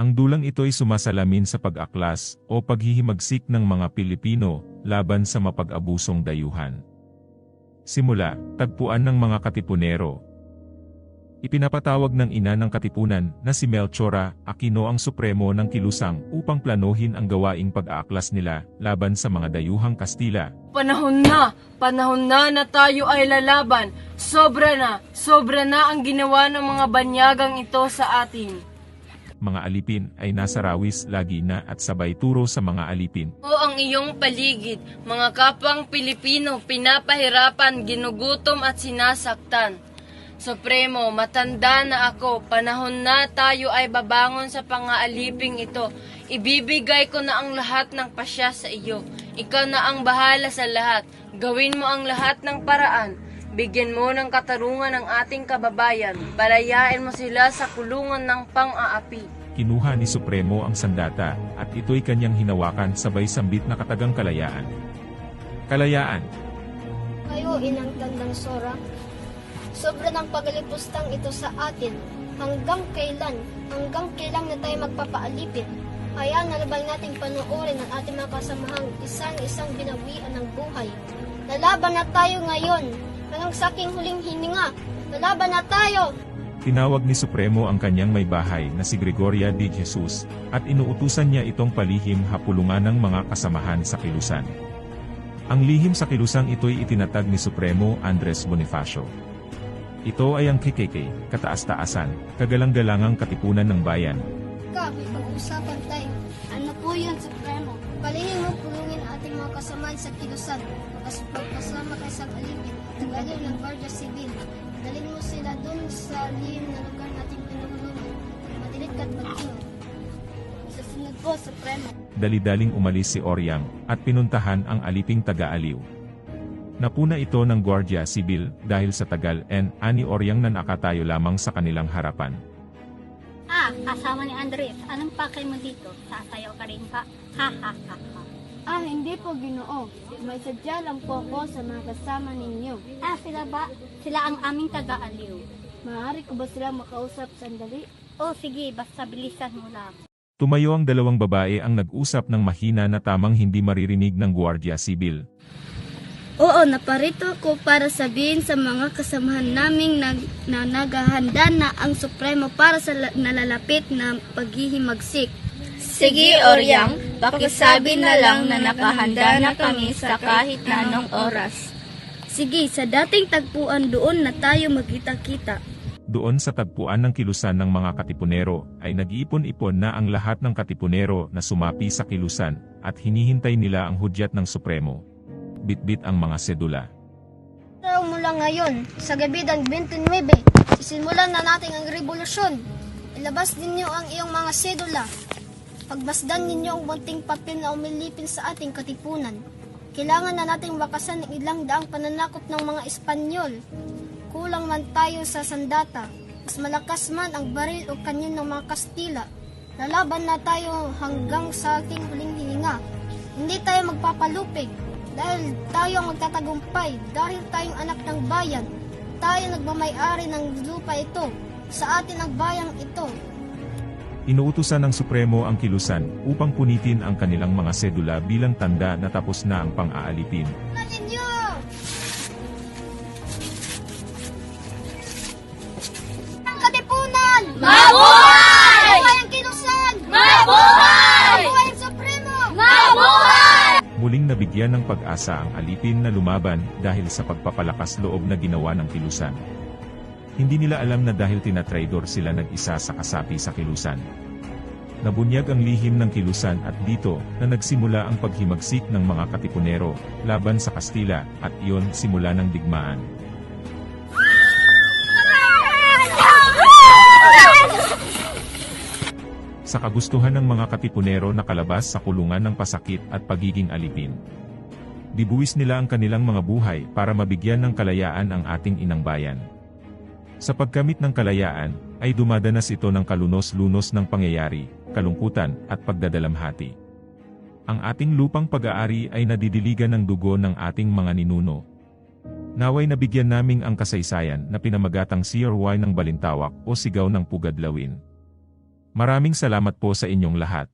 Ang dulang ito ay sumasalamin sa pag-aklas o paghihimagsik ng mga Pilipino laban sa mapag-abusong dayuhan. Simula, tagpuan ng mga katipunero. Ipinapatawag ng ina ng katipunan na si Melchora Aquino ang supremo ng kilusang upang planuhin ang gawaing pag-aaklas nila laban sa mga dayuhang Kastila Panahon na! Panahon na na tayo ay lalaban! Sobra na! Sobra na ang ginawa ng mga banyagang ito sa atin! Mga alipin ay nasa rawis lagi na at sabay turo sa mga alipin. O ang iyong paligid, mga kapwang Pilipino, pinapahirapan, ginugutom at sinasaktan. Supremo, matanda na ako, panahon na tayo ay babangon sa pangaaliping ito. Ibibigay ko na ang lahat ng pasya sa iyo. Ikaw na ang bahala sa lahat. Gawin mo ang lahat ng paraan. Bigyan mo ng katarungan ang ating kababayan. Balayain mo sila sa kulungan ng pang-aapi. Kinuha ni Supremo ang sandata at ito'y kanyang hinawakan sabay sambit na katagang kalayaan. Kalayaan, Kayo, inang tandang Sora. Sobra ng pagalipustang ito sa atin. Hanggang kailan? Hanggang kailan na tayo magpapaalipin? Kaya nalabal nating panoorin ang ating mga kasamahang isang-isang binawian ng buhay. Lalaban na tayo ngayon. Hanggang sa aking huling hininga. Lalaban na tayo! tinawag ni Supremo ang kanyang may bahay na si Gregoria de Jesus at inuutusan niya itong palihim hapulungan ng mga kasamahan sa kilusan. Ang lihim sa kilusang ito'y itinatag ni Supremo Andres Bonifacio. Ito ay ang KKK, kataas-taasan, kagalang-galangang katipunan ng bayan, Ka, may pag-uusapan tayo. Ano po yun, Supremo? Kasamahan sa kilusan. Pagpasama kay sa alipin, tagalin ng Guardia Civil. Dalhin mo sila dun sa lihim na lugar nating pinuhulungan. Madilit ka't magtingo. Sa sunod po, Supremo. dali-daling umalis si Oryang at pinuntahan ang aliping taga-aliw. Napuna ito ng Guardia Civil dahil sa tagal and ani Oryang na nakatayo lamang sa kanilang harapan. Ah, kasama ni Andres. Anong pakay mo dito? Sasayaw ka rin ba? Ha ha ha ha. Ah, hindi po, Ginoo. May sadya lang po ako sa mga kasama ninyo. Ah, sila ba? Sila ang aming taga-aliw. Maaari ko ba sila makausap sandali? Oh, sige, basta bilisan mo lang. Tumayo ang dalawang babae ang nag-usap ng mahina na tamang hindi maririnig ng Guardia Civil. Oo, naparito ako para sabihin sa mga kasamahan naming nag, na naghahanda na ang Supremo para sa la- nalalapit na paghihimagsik. Sige, Oryang, pakisabi na lang na nakahanda na kami sa kahit na anong oras. Sige, sa dating tagpuan doon na tayo magkita-kita. Doon sa tagpuan ng kilusan ng mga katipunero ay nag-iipon-ipon na ang lahat ng katipunero na sumapi sa kilusan at hinihintay nila ang hudyat ng Supremo. Bitbit ang mga sedula. Araw mula ngayon, sa gabi ng 29, sisimulan na natin ang revolusyon. Ilabas ninyo ang iyong mga sedula. Pagbasdan ninyo ang munting papel na umilipin sa ating katipunan. Kailangan na nating wakasan ang ilang daang pananakop ng mga Espanyol. Kulang man tayo sa sandata. Mas malakas man ang baril o kanyon ng mga Kastila. Lalaban na tayo hanggang sa ating huling hininga. Hindi tayo magpapalupig dahil tayo ang magtatagumpay, dahil tayong anak ng bayan, tayo nagmamayari ng lupa ito, sa atin ang bayang ito. Inuutusan ng Supremo ang kilusan upang punitin ang kanilang mga sedula bilang tanda na tapos na ang pang-aalipin. Ang katipunan! Mabuhay! Mabuhay ang kilusan! Mabuhay! Mabuhay ang Supremo! Mabuhay! Muling nabigyan ng pag-asa ang alipin na lumaban dahil sa pagpapalakas loob na ginawa ng kilusan. Hindi nila alam na dahil tinatraidor sila nag-isa sa kasapi sa kilusan. Nabunyag ang lihim ng kilusan at dito na nagsimula ang paghimagsik ng mga katipunero laban sa Kastila at iyon simula ng digmaan. Sa kagustuhan ng mga katipunero na kalabas sa kulungan ng pasakit at pagiging alipin. Dibuwis nila ang kanilang mga buhay para mabigyan ng kalayaan ang ating inang bayan. Sa pagkamit ng kalayaan, ay dumadanas ito ng kalunos-lunos ng pangyayari, kalungkutan, at pagdadalamhati. Ang ating lupang pag-aari ay nadidiligan ng dugo ng ating mga ninuno. Naway nabigyan naming ang kasaysayan na pinamagatang CRY ng Balintawak o Sigaw ng Pugadlawin. Maraming salamat po sa inyong lahat.